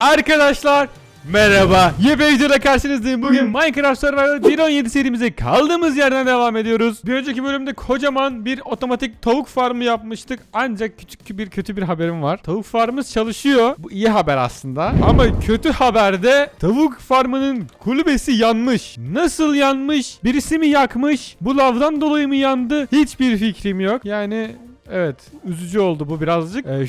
Arkadaşlar merhaba. Yepyeni videoda karşınızdayım. Bugün Minecraft Survival 1.17 serimize kaldığımız yerden devam ediyoruz. Bir önceki bölümde kocaman bir otomatik tavuk farmı yapmıştık. Ancak küçük bir kötü bir haberim var. Tavuk farmımız çalışıyor. Bu iyi haber aslında. Ama kötü haberde tavuk farmının kulübesi yanmış. Nasıl yanmış? Birisi mi yakmış? Bu lavdan dolayı mı yandı? Hiçbir fikrim yok. Yani evet üzücü oldu bu birazcık. Ee,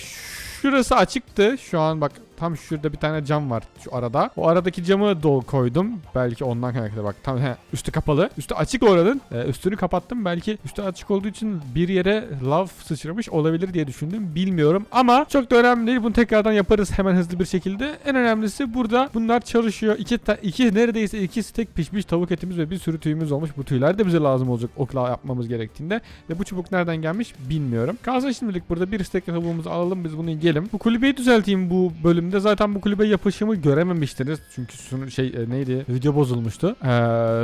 şurası açıktı. Şu an bak tam şurada bir tane cam var şu arada. O aradaki camı dol koydum. Belki ondan kaynaklı bak. Tam he, üstü kapalı. Üstü açık oranın. Ee, üstünü kapattım. Belki üstü açık olduğu için bir yere lav sıçramış olabilir diye düşündüm. Bilmiyorum ama çok da önemli değil. Bunu tekrardan yaparız hemen hızlı bir şekilde. En önemlisi burada bunlar çalışıyor. İki, ta- iki neredeyse iki stek pişmiş tavuk etimiz ve bir sürü tüyümüz olmuş. Bu tüyler de bize lazım olacak okla yapmamız gerektiğinde. Ve bu çubuk nereden gelmiş bilmiyorum. Kalsın şimdilik burada bir stek tavuğumuzu alalım biz bunu yiyelim. Bu kulübeyi düzelteyim bu bölümde. Zaten bu kulübe yapışımı görememiştiniz. Çünkü şey e, neydi? Video bozulmuştu. Ee,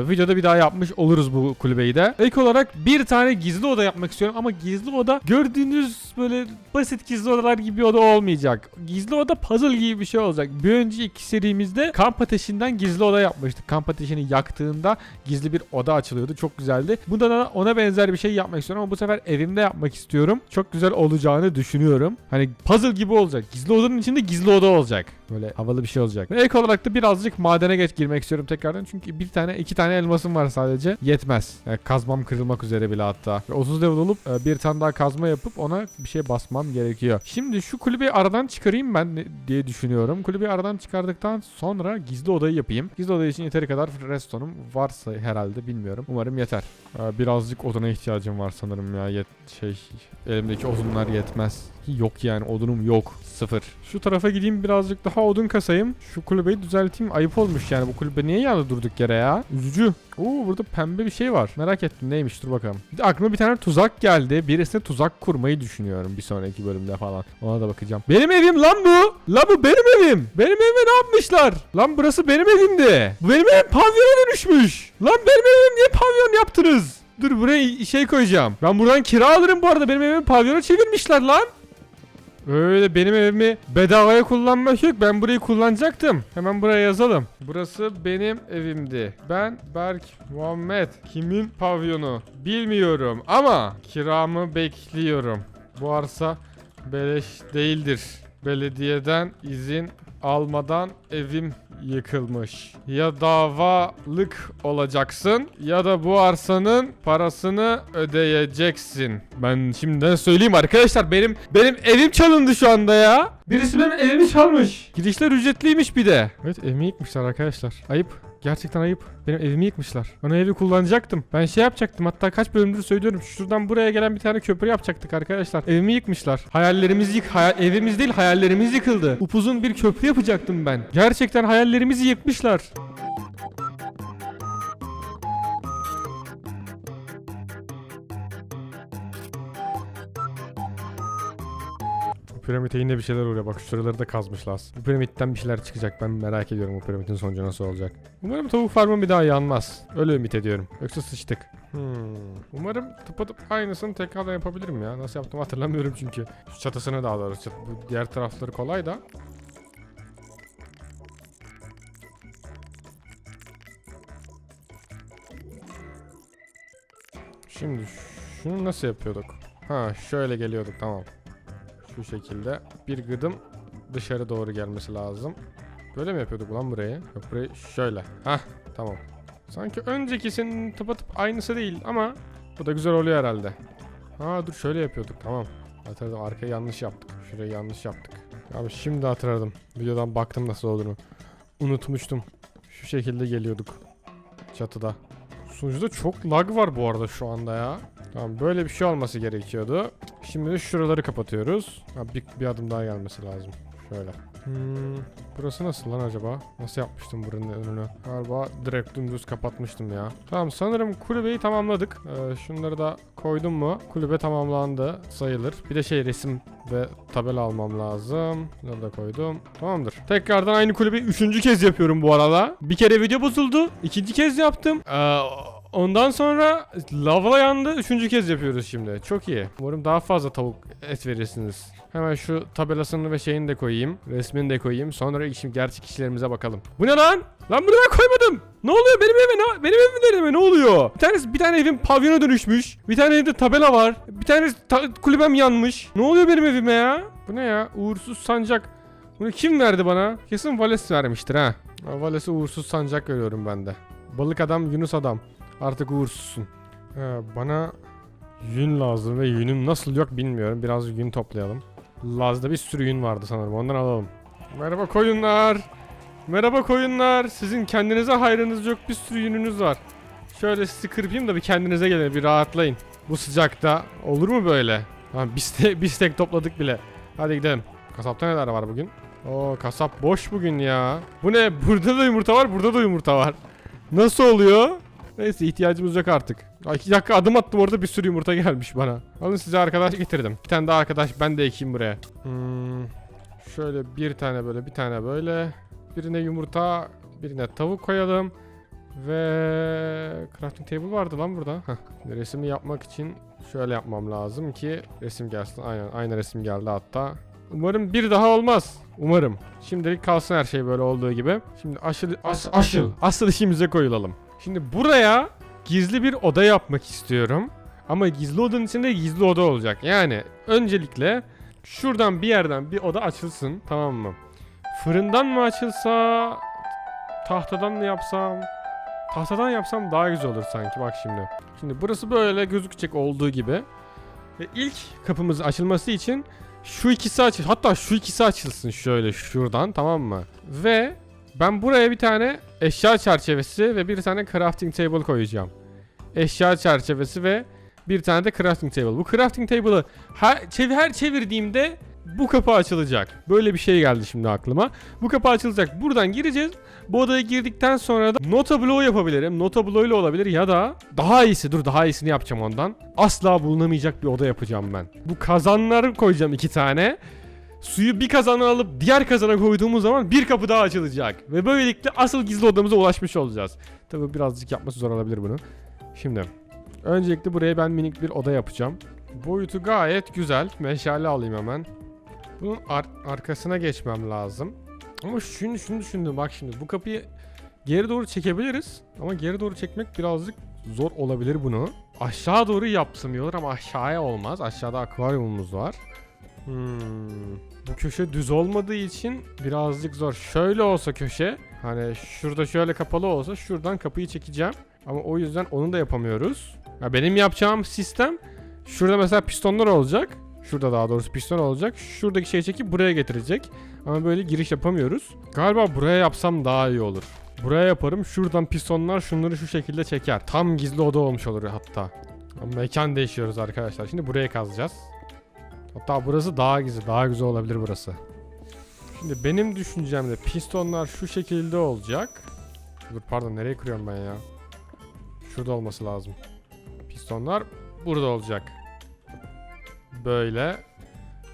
videoda bir daha yapmış oluruz bu kulübeyi de. İlk olarak bir tane gizli oda yapmak istiyorum ama gizli oda gördüğünüz böyle basit gizli odalar gibi bir oda olmayacak. Gizli oda puzzle gibi bir şey olacak. Bir önceki serimizde kamp ateşinden gizli oda yapmıştık. Kamp ateşini yaktığında gizli bir oda açılıyordu. Çok güzeldi. Bunda da ona benzer bir şey yapmak istiyorum ama bu sefer evimde yapmak istiyorum. Çok güzel olacağını düşünüyorum. Hani puzzle gibi olacak. Gizli odanın içinde gizli oda olacak. Böyle havalı bir şey olacak. Ve ek olarak da birazcık madene geç girmek istiyorum tekrardan. Çünkü bir tane iki tane elmasım var sadece. Yetmez. Yani kazmam kırılmak üzere bile hatta. Ve 30 level olup e, bir tane daha kazma yapıp ona bir şey basmam gerekiyor. Şimdi şu kulübeyi aradan çıkarayım ben diye düşünüyorum. Kulübeyi aradan çıkardıktan sonra gizli odayı yapayım. Gizli oda için yeteri kadar redstone'um varsa herhalde bilmiyorum. Umarım yeter. E, Birazcık odana ihtiyacım var sanırım ya. Yet şey elimdeki odunlar yetmez. Yok yani odunum yok. Sıfır. Şu tarafa gideyim birazcık daha odun kasayım. Şu kulübeyi düzelteyim. Ayıp olmuş yani bu kulübe niye yandı durduk yere ya? Üzücü. Oo burada pembe bir şey var. Merak ettim neymiş dur bakalım. Bir de aklıma bir tane tuzak geldi. Birisine tuzak kurmayı düşünüyorum bir sonraki bölümde falan. Ona da bakacağım. Benim evim lan bu. Lan bu benim evim. Benim evime ne yapmışlar? Lan burası benim evimdi. Bu benim evim pavyona dönüşmüş. Lan benim evim niye pavyon yaptınız? Dur buraya şey koyacağım. Ben buradan kira alırım bu arada. Benim evimi pavyona çevirmişler lan. Öyle benim evimi bedavaya kullanmak yok. Ben burayı kullanacaktım. Hemen buraya yazalım. Burası benim evimdi. Ben Berk Muhammed. Kimin pavyonu? Bilmiyorum ama kiramı bekliyorum. Bu arsa beleş değildir. Belediyeden izin almadan evim yıkılmış. Ya davalık olacaksın ya da bu arsanın parasını ödeyeceksin. Ben şimdiden söyleyeyim arkadaşlar benim benim evim çalındı şu anda ya. Birisi benim evimi çalmış. Girişler ücretliymiş bir de. Evet evimi yıkmışlar arkadaşlar. Ayıp. Gerçekten ayıp. Benim evimi yıkmışlar. O evi kullanacaktım. Ben şey yapacaktım. Hatta kaç bölümdür söylüyorum. Şuradan buraya gelen bir tane köprü yapacaktık arkadaşlar. Evimi yıkmışlar. Hayallerimiz yık hayal- evimiz değil hayallerimiz yıkıldı. Upuzun bir köprü yapacaktım ben. Gerçekten hayallerimizi yıkmışlar. Piramite yine bir şeyler oluyor. Bak şuraları da kazmışlar. Bu piramitten bir şeyler çıkacak. Ben merak ediyorum bu piramitin sonucu nasıl olacak. Umarım tavuk farmım bir daha yanmaz. Öyle ümit ediyorum. Yoksa sıçtık. Hmm. Umarım tıpatıp aynısını tekrardan yapabilirim ya. Nasıl yaptım hatırlamıyorum çünkü. Şu çatısını daha doğrusu. Bu diğer tarafları kolay da. Şimdi şunu nasıl yapıyorduk? Ha şöyle geliyorduk tamam. Şu şekilde bir gıdım dışarı doğru gelmesi lazım. Böyle mi yapıyorduk lan burayı? Yok burayı şöyle. Hah tamam. Sanki öncekisinin tıpatıp aynısı değil ama bu da güzel oluyor herhalde. Ha dur şöyle yapıyorduk tamam. Hatırladım arkayı yanlış yaptık. Şurayı yanlış yaptık. Abi şimdi hatırladım. Videodan baktım nasıl olduğunu. Unutmuştum. Şu şekilde geliyorduk. Çatıda. Sunucuda çok lag var bu arada şu anda ya. Tamam böyle bir şey olması gerekiyordu. Şimdi de şuraları kapatıyoruz. Ha, bir, bir adım daha gelmesi lazım. Şöyle. Hmm, burası nasıl lan acaba? Nasıl yapmıştım buranın önünü? Galiba direkt dümdüz kapatmıştım ya. Tamam sanırım kulübeyi tamamladık. Ee, şunları da koydum mu? Kulübe tamamlandı sayılır. Bir de şey resim ve tabela almam lazım. Bunları da koydum. Tamamdır. Tekrardan aynı kulübeyi üçüncü kez yapıyorum bu arada. Bir kere video bozuldu. İkinci kez yaptım. Ee, Ondan sonra lava yandı. Üçüncü kez yapıyoruz şimdi. Çok iyi. Umarım daha fazla tavuk et verirsiniz. Hemen şu tabelasını ve şeyini de koyayım. Resmini de koyayım. Sonra şimdi gerçek işlerimize bakalım. Bu ne lan? Lan bunu ben koymadım. Ne oluyor benim evime? Ne, benim evimde ne oluyor? Bir tanesi bir tane evim pavyona dönüşmüş. Bir tane evde tabela var. Bir tane ta- kulübem yanmış. Ne oluyor benim evime ya? Bu ne ya? Uğursuz sancak. Bunu kim verdi bana? Kesin Vales vermiştir. Ha, Vales'e uğursuz sancak görüyorum ben de. Balık adam, Yunus adam. Artık uğursuzsun. Ha, bana yün lazım ve yünüm nasıl yok bilmiyorum. Biraz yün toplayalım. Laz'da bir sürü yün vardı sanırım. Ondan alalım. Merhaba koyunlar. Merhaba koyunlar. Sizin kendinize hayrınız yok. Bir sürü yününüz var. Şöyle sizi kırpayım da bir kendinize gelin. Bir rahatlayın. Bu sıcakta olur mu böyle? Ha, bistek, bistek topladık bile. Hadi gidelim. Kasapta neler var bugün? Oo kasap boş bugün ya. Bu ne? Burada da yumurta var, burada da yumurta var. Nasıl oluyor? Neyse ihtiyacımız yok artık. Ay iki dakika adım attım orada bir sürü yumurta gelmiş bana. Alın size arkadaş getirdim. Bir tane daha arkadaş ben de ekeyim buraya. Hmm, şöyle bir tane böyle bir tane böyle. Birine yumurta birine tavuk koyalım. Ve crafting table vardı lan burada. Heh. Resmi yapmak için şöyle yapmam lazım ki resim gelsin. Aynen aynı resim geldi hatta. Umarım bir daha olmaz. Umarım. Şimdilik kalsın her şey böyle olduğu gibi. Şimdi aşıl as, aşıl asıl işimize koyulalım. Şimdi buraya gizli bir oda yapmak istiyorum. Ama gizli odanın içinde gizli oda olacak. Yani öncelikle şuradan bir yerden bir oda açılsın tamam mı? Fırından mı açılsa tahtadan mı yapsam? Tahtadan yapsam daha güzel olur sanki bak şimdi. Şimdi burası böyle gözükecek olduğu gibi. Ve ilk kapımız açılması için şu ikisi açıl hatta şu ikisi açılsın şöyle şuradan tamam mı? Ve ben buraya bir tane eşya çerçevesi ve bir tane crafting table koyacağım. Eşya çerçevesi ve bir tane de crafting table. Bu crafting table'ı her, çev- her çevirdiğimde bu kapı açılacak. Böyle bir şey geldi şimdi aklıma. Bu kapı açılacak. Buradan gireceğiz. Bu odaya girdikten sonra da nota bloğu yapabilirim. Nota bloğu ile olabilir ya da daha iyisi dur daha iyisini yapacağım ondan. Asla bulunamayacak bir oda yapacağım ben. Bu kazanları koyacağım iki tane. Suyu bir kazana alıp diğer kazana koyduğumuz zaman bir kapı daha açılacak. Ve böylelikle asıl gizli odamıza ulaşmış olacağız. Tabi birazcık yapması zor olabilir bunu. Şimdi öncelikle buraya ben minik bir oda yapacağım. Boyutu gayet güzel. Meşale alayım hemen. Bunun ar- arkasına geçmem lazım. Ama şunu şunu düşündüm bak şimdi bu kapıyı geri doğru çekebiliriz. Ama geri doğru çekmek birazcık zor olabilir bunu. Aşağı doğru yapsam iyi olur ama aşağıya olmaz. Aşağıda akvaryumumuz var. Hmm, bu köşe düz olmadığı için birazcık zor. Şöyle olsa köşe hani şurada şöyle kapalı olsa şuradan kapıyı çekeceğim. Ama o yüzden onu da yapamıyoruz. Ya benim yapacağım sistem şurada mesela pistonlar olacak. Şurada daha doğrusu piston olacak. Şuradaki şeyi çekip buraya getirecek. Ama böyle giriş yapamıyoruz. Galiba buraya yapsam daha iyi olur. Buraya yaparım. Şuradan pistonlar şunları şu şekilde çeker. Tam gizli oda olmuş olur hatta. Mekan değişiyoruz arkadaşlar. Şimdi buraya kazacağız. Hatta burası daha gizli. Daha güzel olabilir burası. Şimdi benim düşüncemde pistonlar şu şekilde olacak. Dur pardon nereye kırıyorum ben ya? Şurada olması lazım. Pistonlar burada olacak. Böyle.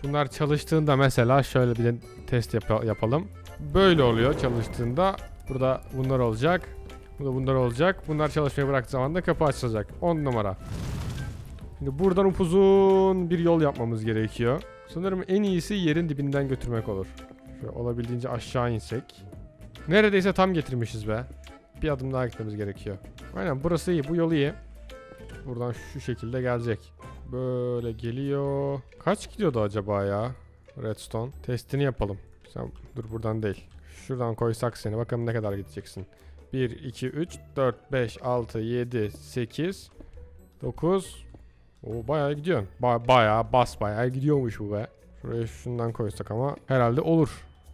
Bunlar çalıştığında mesela şöyle bir test yap- yapalım. Böyle oluyor çalıştığında. Burada bunlar olacak. Burada bunlar olacak. Bunlar çalışmayı bıraktığı zaman da kapı açılacak. 10 numara. Şimdi buradan upuzun bir yol yapmamız gerekiyor. Sanırım en iyisi yerin dibinden götürmek olur. Şöyle olabildiğince aşağı insek. Neredeyse tam getirmişiz be. Bir adım daha gitmemiz gerekiyor. Aynen burası iyi. Bu yol iyi. Buradan şu şekilde gelecek. Böyle geliyor. Kaç gidiyordu acaba ya? Redstone. Testini yapalım. Sen dur buradan değil. Şuradan koysak seni. Bakalım ne kadar gideceksin. 1, 2, 3, 4, 5, 6, 7, 8, 9. O bayağı gidiyorsun. Ba bayağı bas bayağı gidiyormuş bu be. Şuraya şundan koysak ama herhalde olur.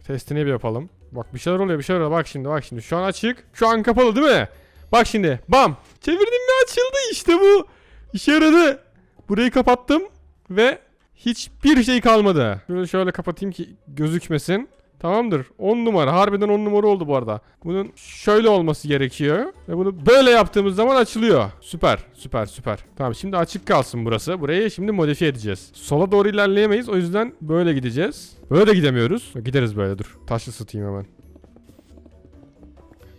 Testini bir yapalım. Bak bir şeyler oluyor bir şeyler oluyor. Bak şimdi bak şimdi. Şu an açık. Şu an kapalı değil mi? Bak şimdi. Bam. Çevirdim mi açıldı işte bu. İşe yaradı. Burayı kapattım ve hiçbir şey kalmadı. Şöyle şöyle kapatayım ki gözükmesin. Tamamdır. 10 numara. Harbiden 10 numara oldu bu arada. Bunun şöyle olması gerekiyor. Ve bunu böyle yaptığımız zaman açılıyor. Süper. Süper süper. Tamam şimdi açık kalsın burası. Burayı şimdi modifiye edeceğiz. Sola doğru ilerleyemeyiz. O yüzden böyle gideceğiz. Böyle de gidemiyoruz. Gideriz böyle dur. Taş ısıtayım hemen.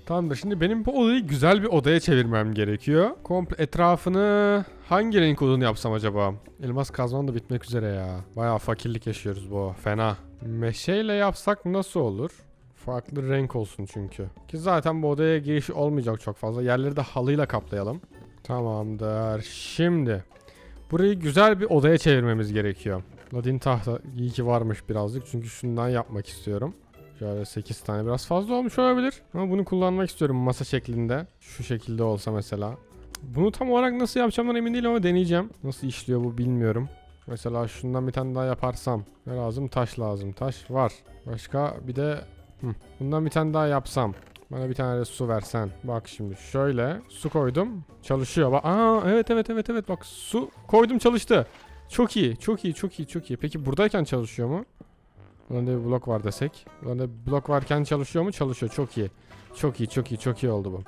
Tamamdır. Şimdi benim bu odayı güzel bir odaya çevirmem gerekiyor. Komple etrafını hangi renk olduğunu yapsam acaba? Elmas kazmam da bitmek üzere ya. Bayağı fakirlik yaşıyoruz bu. Fena. Meşeyle yapsak nasıl olur? Farklı renk olsun çünkü. Ki zaten bu odaya giriş olmayacak çok fazla. Yerleri de halıyla kaplayalım. Tamamdır. Şimdi burayı güzel bir odaya çevirmemiz gerekiyor. Ladin tahta iyi ki varmış birazcık çünkü şundan yapmak istiyorum. Şöyle 8 tane biraz fazla olmuş olabilir. Ama bunu kullanmak istiyorum masa şeklinde. Şu şekilde olsa mesela. Bunu tam olarak nasıl yapacağımdan emin değilim ama deneyeceğim. Nasıl işliyor bu bilmiyorum. Mesela şundan bir tane daha yaparsam. Ne lazım? Taş lazım. Taş var. Başka bir de... Hı, bundan bir tane daha yapsam. Bana bir tane de su versen. Bak şimdi şöyle su koydum. Çalışıyor. Bak, aa evet evet evet evet bak su koydum çalıştı. Çok iyi, çok iyi, çok iyi, çok iyi. Peki buradayken çalışıyor mu? Burada bir blok var desek. Bir blok varken çalışıyor mu? Çalışıyor. Çok iyi. Çok iyi, çok iyi, çok iyi oldu bu.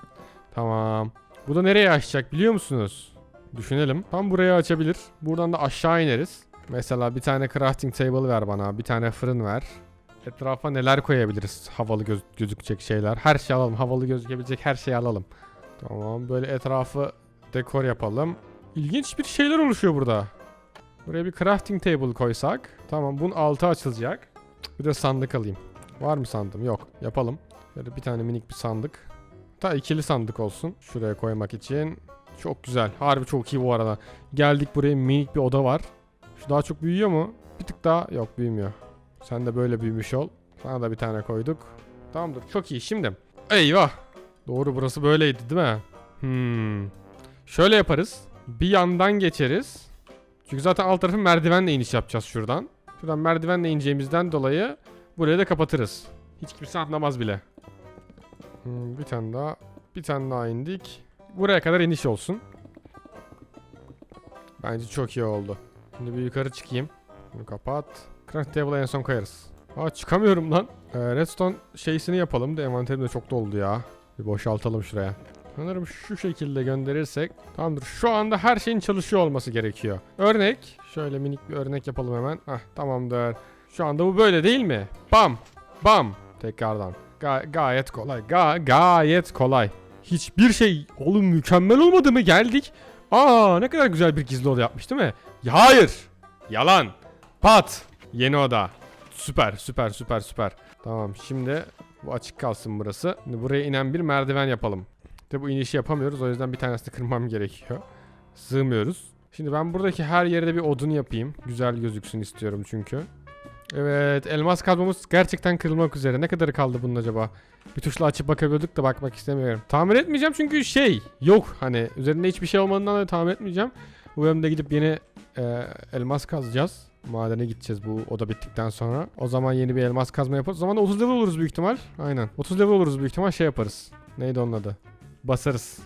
Tamam. Bu da nereye açacak biliyor musunuz? Düşünelim. Tam buraya açabilir. Buradan da aşağı ineriz. Mesela bir tane crafting table ver bana. Bir tane fırın ver. Etrafa neler koyabiliriz? Havalı göz gözükecek şeyler. Her şey alalım. Havalı gözükebilecek her şeyi alalım. Tamam. Böyle etrafı dekor yapalım. İlginç bir şeyler oluşuyor burada. Buraya bir crafting table koysak. Tamam bunun altı açılacak. Bir de sandık alayım. Var mı sandım? Yok. Yapalım. Böyle bir tane minik bir sandık. Ta ikili sandık olsun. Şuraya koymak için. Çok güzel. Harbi çok iyi bu arada. Geldik buraya minik bir oda var. Şu daha çok büyüyor mu? Bir tık daha. Yok büyümüyor. Sen de böyle büyümüş ol. Sana da bir tane koyduk. Tamamdır. Çok iyi. Şimdi. Eyvah. Doğru burası böyleydi değil mi? Hmm. Şöyle yaparız. Bir yandan geçeriz. Çünkü zaten alt tarafı merdivenle iniş yapacağız şuradan. Şuradan merdivenle ineceğimizden dolayı burayı da kapatırız. Hiç kimse anlamaz bile. Hmm, bir tane daha. Bir tane daha indik. Buraya kadar iniş olsun. Bence çok iyi oldu. Şimdi bir yukarı çıkayım. Bunu kapat. Craft table'a en son koyarız. Aa çıkamıyorum lan. Ee, redstone şeysini yapalım da envanterim de çok doldu ya. Bir boşaltalım şuraya. Sanırım şu şekilde gönderirsek tamamdır. Şu anda her şeyin çalışıyor olması gerekiyor. Örnek. Şöyle minik bir örnek yapalım hemen. Hah tamamdır. Şu anda bu böyle değil mi? Bam. Bam. Tekrardan. Ga- gayet kolay. Ga- gayet kolay. Hiçbir şey oğlum mükemmel olmadı mı? Geldik. Aa ne kadar güzel bir gizli oda yapmış değil mi? Ya hayır. Yalan. Pat. Yeni oda. Süper süper süper süper. Tamam şimdi bu açık kalsın burası. Şimdi buraya inen bir merdiven yapalım. De bu inişi yapamıyoruz o yüzden bir tanesini kırmam gerekiyor. Sığmıyoruz. Şimdi ben buradaki her yerde bir odun yapayım. Güzel gözüksün istiyorum çünkü. Evet elmas kazmamız gerçekten kırılmak üzere. Ne kadarı kaldı bunun acaba? Bir tuşla açıp bakabiliyorduk da bakmak istemiyorum. Tamir etmeyeceğim çünkü şey yok. Hani üzerinde hiçbir şey olmadığından dolayı tamir etmeyeceğim. Bu bölümde gidip yeni e, elmas kazacağız. Madene gideceğiz bu oda bittikten sonra. O zaman yeni bir elmas kazma yaparız. O zaman da 30 level oluruz büyük ihtimal. Aynen. 30 level oluruz büyük ihtimal şey yaparız. Neydi onun adı? Basarız.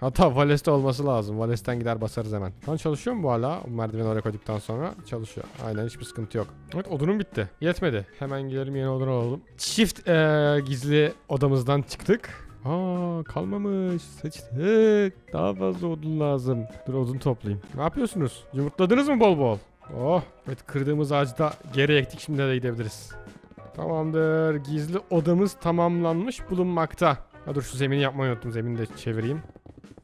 Hatta Vales'te olması lazım. Vales'ten gider basarız hemen. Şu an çalışıyor mu bu hala? Merdiveni oraya koyduktan sonra çalışıyor. Aynen hiçbir sıkıntı yok. Evet odunum bitti. Yetmedi. Hemen gidelim yeni odun alalım. Çift eee, gizli odamızdan çıktık. Aa kalmamış. Sıçtık. Daha fazla odun lazım. Dur odun toplayayım. Ne yapıyorsunuz? Yumurtladınız mı bol bol? Oh. Evet kırdığımız ağacı da geri ektik. Şimdi de gidebiliriz. Tamamdır. Gizli odamız tamamlanmış bulunmakta. Ha dur şu zemini yapmayı unuttum. Zemini de çevireyim.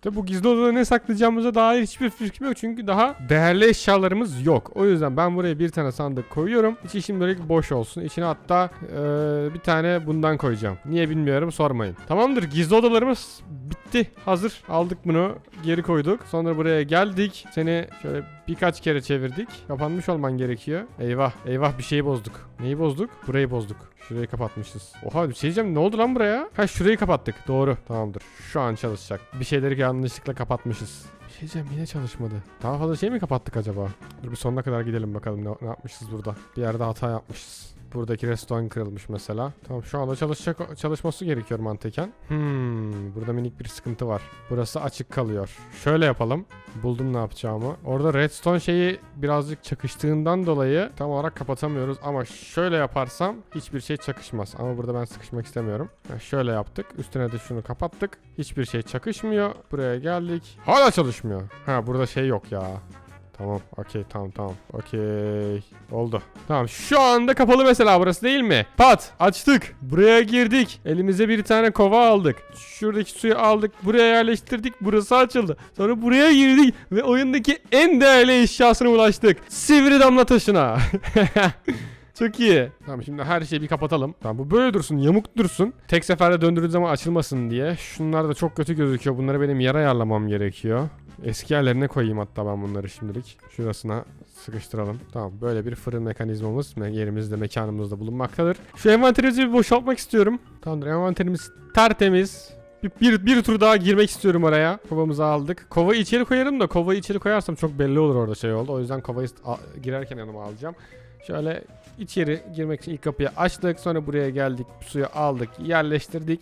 Tabi bu gizli odada ne saklayacağımıza dair hiçbir fikrim yok çünkü daha değerli eşyalarımız yok. O yüzden ben buraya bir tane sandık koyuyorum. İçi şimdilik boş olsun. İçine hatta eee, bir tane bundan koyacağım. Niye bilmiyorum sormayın. Tamamdır gizli odalarımız bitti. Hazır. Aldık bunu. Geri koyduk. Sonra buraya geldik. Seni şöyle birkaç kere çevirdik. Kapanmış olman gerekiyor. Eyvah. Eyvah bir şeyi bozduk. Neyi bozduk? Burayı bozduk. Şurayı kapatmışız. Oha bir şey diyeceğim ne oldu lan buraya? Ha şurayı kapattık. Doğru. Tamamdır. Şu an çalışacak. Bir şeyleri yanlışlıkla kapatmışız. Bir şey diyeceğim yine çalışmadı. Daha fazla şey mi kapattık acaba? Dur bir sonuna kadar gidelim bakalım ne, ne yapmışız burada. Bir yerde hata yapmışız. Buradaki restoran kırılmış mesela. Tamam şu anda çalışacak çalışması gerekiyor mantıken. Hmm, burada minik bir sıkıntı var. Burası açık kalıyor. Şöyle yapalım. Buldum ne yapacağımı. Orada redstone şeyi birazcık çakıştığından dolayı tam olarak kapatamıyoruz. Ama şöyle yaparsam hiçbir şey çakışmaz. Ama burada ben sıkışmak istemiyorum. Ha, şöyle yaptık. Üstüne de şunu kapattık. Hiçbir şey çakışmıyor. Buraya geldik. Hala çalışmıyor. Ha burada şey yok ya. Tamam okey tamam tamam. Okey oldu. Tamam şu anda kapalı mesela burası değil mi? Pat açtık. Buraya girdik. Elimize bir tane kova aldık. Şuradaki suyu aldık. Buraya yerleştirdik. Burası açıldı. Sonra buraya girdik ve oyundaki en değerli eşyasına ulaştık. Sivri damla taşına. Çok iyi. Tamam şimdi her şeyi bir kapatalım. Tamam bu böyle dursun, yamuk dursun. Tek seferde döndürdüğüm zaman açılmasın diye. Şunlar da çok kötü gözüküyor. Bunları benim yere ayarlamam gerekiyor. Eski yerlerine koyayım hatta ben bunları şimdilik. Şurasına sıkıştıralım. Tamam böyle bir fırın mekanizmamız me- yerimizde mekanımızda bulunmaktadır. Şu envanterimizi bir boşaltmak istiyorum. Tamamdır envanterimiz tertemiz. Bir, bir, bir tur daha girmek istiyorum oraya. Kovamızı aldık. Kovayı içeri koyarım da kovayı içeri koyarsam çok belli olur orada şey oldu. O yüzden kovayı girerken yanıma alacağım. Şöyle içeri girmek için ilk kapıyı açtık. Sonra buraya geldik. Suyu aldık. Yerleştirdik.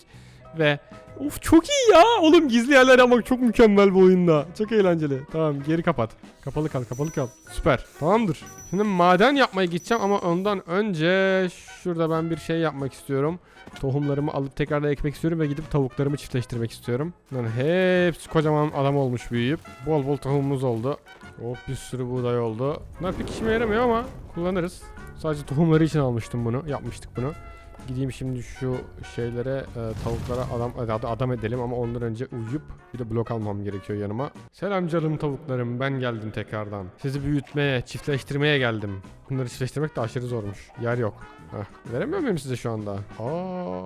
Ve Uf çok iyi ya. Oğlum gizli yerler yapmak çok mükemmel bu oyunda. Çok eğlenceli. Tamam geri kapat. Kapalı kal kapalı kal. Süper. Tamamdır. Şimdi maden yapmaya gideceğim ama ondan önce şurada ben bir şey yapmak istiyorum. Tohumlarımı alıp tekrardan ekmek istiyorum ve gidip tavuklarımı çiftleştirmek istiyorum. Yani hepsi kocaman adam olmuş büyüyüp. Bol bol tohumumuz oldu. Oh bir sürü buğday oldu. Bunlar pek işime yaramıyor ama kullanırız. Sadece tohumları için almıştım bunu. Yapmıştık bunu. Gideyim şimdi şu şeylere e, tavuklara adam ad- adam edelim ama ondan önce uyuyup bir de blok almam gerekiyor yanıma. Selam canım tavuklarım ben geldim tekrardan. Sizi büyütmeye, çiftleştirmeye geldim. Bunları çiftleştirmek de aşırı zormuş. Yer yok. Heh, veremiyor muyum size şu anda? Aa,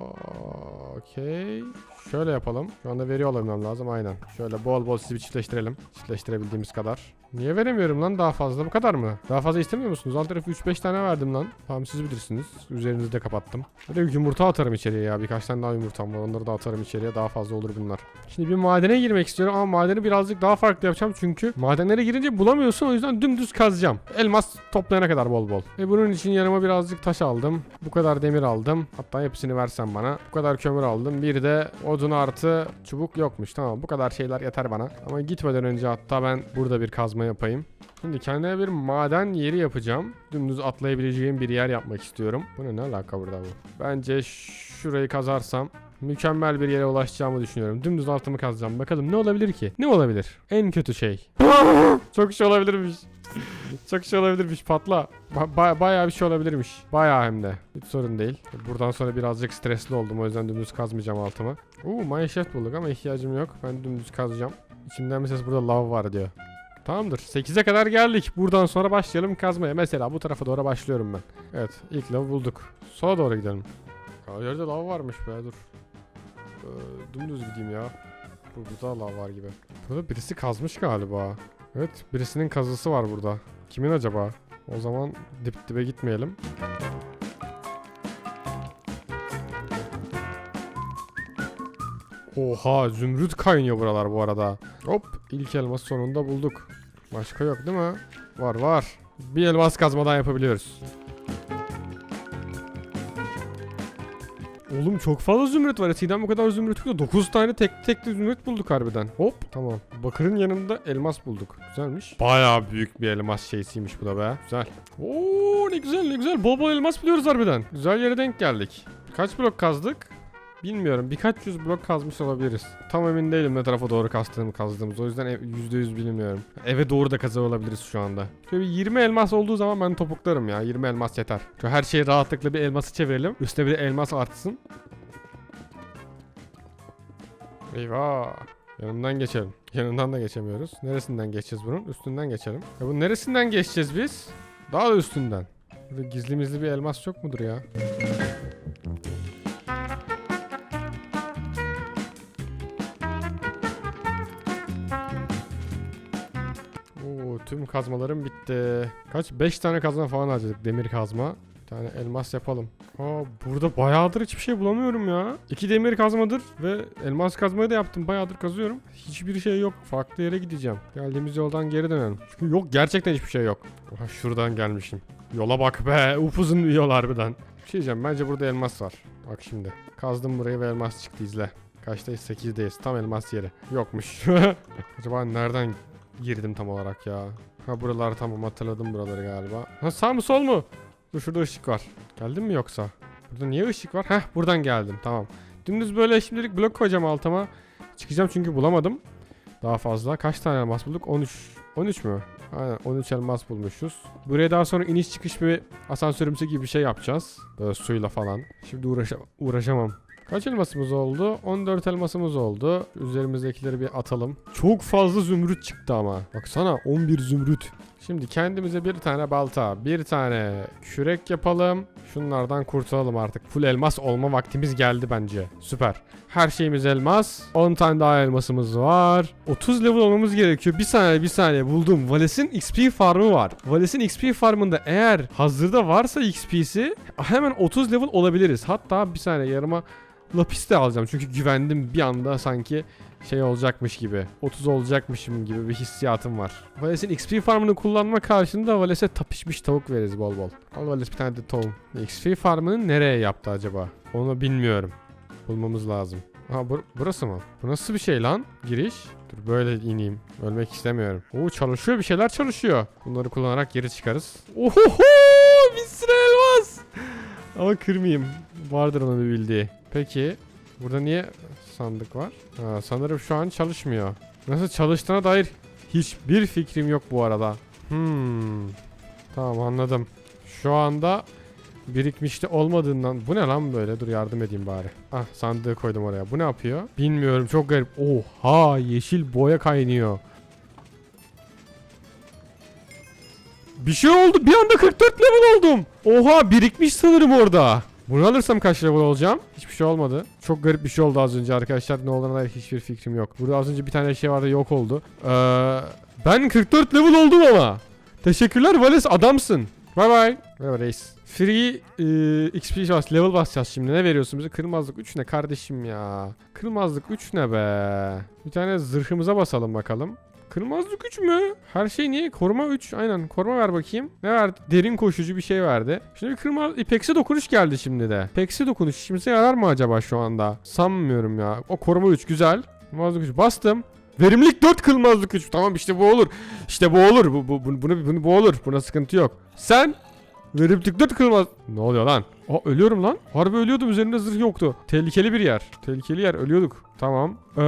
okey. Şöyle yapalım. Şu anda veriyor olmam lazım aynen. Şöyle bol bol sizi bir çiftleştirelim. Çiftleştirebildiğimiz kadar. Niye veremiyorum lan daha fazla bu kadar mı? Daha fazla istemiyor musunuz? Alt tarafı 3-5 tane verdim lan. Tamam siz bilirsiniz. Üzerinizi de kapattım. De yumurta atarım içeriye ya. Birkaç tane daha yumurtam var. Onları da atarım içeriye. Daha fazla olur bunlar. Şimdi bir madene girmek istiyorum ama madeni birazcık daha farklı yapacağım. Çünkü madenlere girince bulamıyorsun. O yüzden dümdüz kazacağım. Elmas toplayana kadar bol bol. Ve bunun için yanıma birazcık taş aldım. Bu kadar demir aldım. Hatta hepsini versen bana. Bu kadar kömür aldım. Bir de odun artı çubuk yokmuş. Tamam bu kadar şeyler yeter bana. Ama gitmeden önce hatta ben burada bir kazma yapayım. Şimdi kendime bir maden yeri yapacağım. Dümdüz atlayabileceğim bir yer yapmak istiyorum. Bu ne, alaka burada bu? Bence şurayı kazarsam mükemmel bir yere ulaşacağımı düşünüyorum. Dümdüz altımı kazacağım. Bakalım ne olabilir ki? Ne olabilir? En kötü şey. Çok şey olabilirmiş. Çok şey olabilirmiş patla. Ba- ba- bayağı bir şey olabilirmiş. Bayağı hem de. Hiç sorun değil. Buradan sonra birazcık stresli oldum. O yüzden dümdüz kazmayacağım altımı. Uuu mineshaft bulduk ama ihtiyacım yok. Ben dümdüz kazacağım. İçimden bir ses burada lav var diyor. Tamamdır. 8'e kadar geldik. Buradan sonra başlayalım kazmaya. Mesela bu tarafa doğru başlıyorum ben. Evet ilk lav bulduk. Sola doğru gidelim. Aa, yerde lav varmış be dur. Ee, dümdüz gideyim ya. Bu- Burada lav var gibi. Burada birisi kazmış galiba. Evet birisinin kazısı var burada. Kimin acaba? O zaman dip dibe gitmeyelim. Oha zümrüt kaynıyor buralar bu arada. Hop ilk elması sonunda bulduk. Başka yok değil mi? Var var. Bir elmas kazmadan yapabiliyoruz. Oğlum çok fazla zümrüt var. Eskiden bu kadar zümrüt yok. 9 tane tek tek de zümrüt bulduk harbiden. Hop tamam. Bakırın yanında elmas bulduk. Güzelmiş. Bayağı büyük bir elmas şeysiymiş bu da be. Güzel. Oo ne güzel ne güzel. Bol bol elmas buluyoruz harbiden. Güzel yere denk geldik. Kaç blok kazdık? Bilmiyorum. Birkaç yüz blok kazmış olabiliriz. Tam emin değilim ne tarafa doğru kazdığımı kazdığımız. O yüzden ev- %100 bilmiyorum. Eve doğru da kazıyor olabiliriz şu anda. Şöyle bir 20 elmas olduğu zaman ben topuklarım ya. 20 elmas yeter. Şöyle her şeyi rahatlıkla bir elması çevirelim. Üstüne bir de elmas artsın. Eyvah. Yanından geçelim. Yanından da geçemiyoruz. Neresinden geçeceğiz bunun? Üstünden geçelim. Ya bu neresinden geçeceğiz biz? Daha da üstünden. Burada gizli bir elmas yok mudur ya? Tüm kazmalarım bitti. Kaç? 5 tane kazma falan harcadık. Demir kazma. Bir tane elmas yapalım. Aa, burada bayağıdır hiçbir şey bulamıyorum ya. İki demir kazmadır ve elmas kazmayı da yaptım. Bayağıdır kazıyorum. Hiçbir şey yok. Farklı yere gideceğim. Geldiğimiz yoldan geri dönelim. Çünkü yok gerçekten hiçbir şey yok. Oha, şuradan gelmişim. Yola bak be. Upuzun bir yol harbiden. Bir şey diyeceğim. Bence burada elmas var. Bak şimdi. Kazdım burayı ve elmas çıktı izle. Kaçtayız? 8'deyiz. Tam elmas yeri. Yokmuş. Acaba nereden girdim tam olarak ya? Ha buralar tamam hatırladım buraları galiba. Ha sağ mı sol mu? Dur şurada ışık var. Geldin mi yoksa? Burada niye ışık var? Heh buradan geldim tamam. Dümdüz böyle şimdilik blok koyacağım altıma. Çıkacağım çünkü bulamadım. Daha fazla. Kaç tane elmas bulduk? 13. 13 mü? Aynen 13 elmas bulmuşuz. Buraya daha sonra iniş çıkış bir asansörümsü gibi bir şey yapacağız. Böyle suyla falan. Şimdi uğraşa uğraşamam. Kaç elmasımız oldu? 14 elmasımız oldu. Üzerimizdekileri bir atalım. Çok fazla zümrüt çıktı ama. Baksana 11 zümrüt. Şimdi kendimize bir tane balta, bir tane kürek yapalım. Şunlardan kurtulalım artık. Full elmas olma vaktimiz geldi bence. Süper. Her şeyimiz elmas. 10 tane daha elmasımız var. 30 level olmamız gerekiyor. Bir saniye bir saniye buldum. Vales'in XP farmı var. Vales'in XP farmında eğer hazırda varsa XP'si hemen 30 level olabiliriz. Hatta bir saniye yarıma lapis de alacağım. Çünkü güvendim bir anda sanki şey olacakmış gibi. 30 olacakmışım gibi bir hissiyatım var. Vales'in XP farmını kullanma karşında Vales'e tapışmış tavuk veririz bol bol. Al Vales bir tane de tavuk. XP farmını nereye yaptı acaba? Onu bilmiyorum. Bulmamız lazım. Ha bur- burası mı? Bu nasıl bir şey lan? Giriş. Dur böyle ineyim. Ölmek istemiyorum. Oo çalışıyor bir şeyler çalışıyor. Bunları kullanarak geri çıkarız. Ohoho! Bir sürü elmas. Ama kırmayayım. Vardır onun bir bildiği. Peki. Burada niye sandık var? Ha, sanırım şu an çalışmıyor. Nasıl çalıştığına dair hiçbir fikrim yok bu arada. Hmm. Tamam anladım. Şu anda birikmişte olmadığından bu ne lan böyle dur yardım edeyim bari. Ah sandığı koydum oraya. Bu ne yapıyor? Bilmiyorum çok garip. Oha yeşil boya kaynıyor. Bir şey oldu. Bir anda 44 level oldum. Oha birikmiş sanırım orada. Bunu alırsam kaç level olacağım? Hiçbir şey olmadı. Çok garip bir şey oldu az önce arkadaşlar. Ne olduğuna dair hiçbir fikrim yok. Burada az önce bir tane şey vardı yok oldu. Ee, ben 44 level oldum ama. Teşekkürler Vales adamsın. Bay bay. Merhaba reis. Free e, XP bas, level basacağız şimdi. Ne veriyorsun bize? Kırmazlık 3 ne kardeşim ya? Kırmazlık 3 ne be? Bir tane zırhımıza basalım bakalım. Kırmazlık 3 mü? Her şey niye? Koruma 3. Aynen. Koruma ver bakayım. Ne verdi? Derin koşucu bir şey verdi. Şimdi bir kırmaz... İpeksi dokunuş geldi şimdi de. İpeksi dokunuş işimize yarar mı acaba şu anda? Sanmıyorum ya. O koruma 3 güzel. Kırmazlık 3 bastım. Verimlilik 4 kırmazlık 3. Tamam işte bu olur. İşte bu olur. Bu, bu, bu, bunu, bunu, bu olur. Buna sıkıntı yok. Sen Verimlilik 4 kırmaz. Ne oluyor lan? Aa ölüyorum lan. Harbi ölüyordum üzerimde zırh yoktu. Tehlikeli bir yer. Tehlikeli yer ölüyorduk. Tamam. Ee,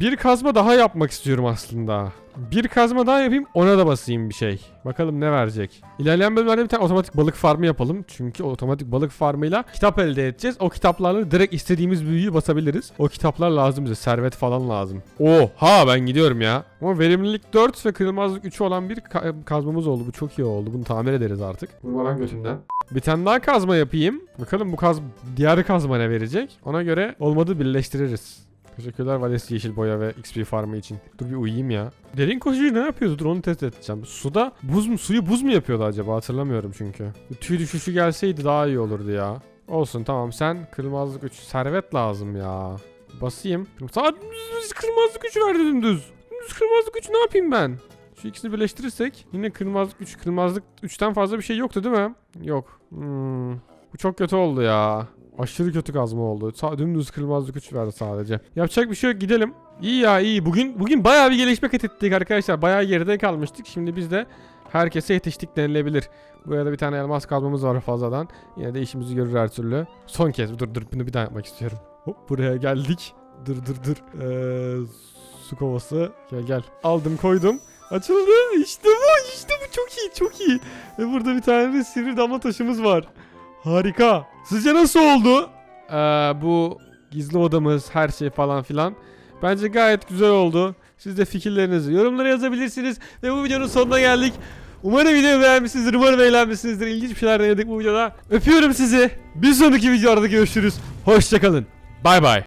bir kazma daha yapmak istiyorum aslında. Bir kazma daha yapayım ona da basayım bir şey. Bakalım ne verecek. İlerleyen bölümlerde bir tane otomatik balık farmı yapalım. Çünkü otomatik balık farmıyla kitap elde edeceğiz. O kitaplarla direkt istediğimiz büyüyü basabiliriz. O kitaplar lazım bize. Servet falan lazım. Oha ben gidiyorum ya. Ama verimlilik 4 ve kırılmazlık 3 olan bir ka- kazmamız oldu. Bu çok iyi oldu. Bunu tamir ederiz artık. Vurmadan götümden. Bir tane daha kazma yapayım. Bakalım bu kaz diğer kazma ne verecek. Ona göre olmadı birleştiririz. Teşekkürler Vales Yeşil Boya ve XP farmı için. Dur bir uyuyayım ya. Derin koşucu ne yapıyordu? Dur onu test edeceğim. Suda buz mu? Suyu buz mu yapıyordu acaba? Hatırlamıyorum çünkü. Tüy düşüşü gelseydi daha iyi olurdu ya. Olsun tamam sen kırmızılık 3 servet lazım ya. Basayım. Saat kırmızılık 3 verdi dümdüz. Dümdüz kırmızılık 3 ne yapayım ben? Şu ikisini birleştirirsek yine kırmızılık 3 kırmızılık 3'ten fazla bir şey yoktu değil mi? Yok. Hmm. Bu çok kötü oldu ya. Aşırı kötü kazma oldu. Sa dümdüz kırmızılık 3 verdi sadece. Yapacak bir şey yok gidelim. İyi ya iyi. Bugün bugün bayağı bir gelişme kat ettik arkadaşlar. Bayağı geride kalmıştık. Şimdi biz de herkese yetiştik denilebilir. Buraya da bir tane elmas kazmamız var fazladan. Yine de işimizi görür her türlü. Son kez dur dur bunu bir daha yapmak istiyorum. Hop buraya geldik. Dur dur dur. Ee, su kovası. Gel gel. Aldım koydum. Açıldı. İşte bu. işte bu. Çok iyi. Çok iyi. Ve burada bir tane de sivri damla taşımız var. Harika. Sizce nasıl oldu? Ee, bu gizli odamız, her şey falan filan. Bence gayet güzel oldu. Siz de fikirlerinizi yorumlara yazabilirsiniz. Ve bu videonun sonuna geldik. Umarım videoyu beğenmişsinizdir. Umarım eğlenmişsinizdir. İlginç bir şeyler denedik bu videoda. Öpüyorum sizi. Bir sonraki videoda görüşürüz. Hoşçakalın. Bay bay.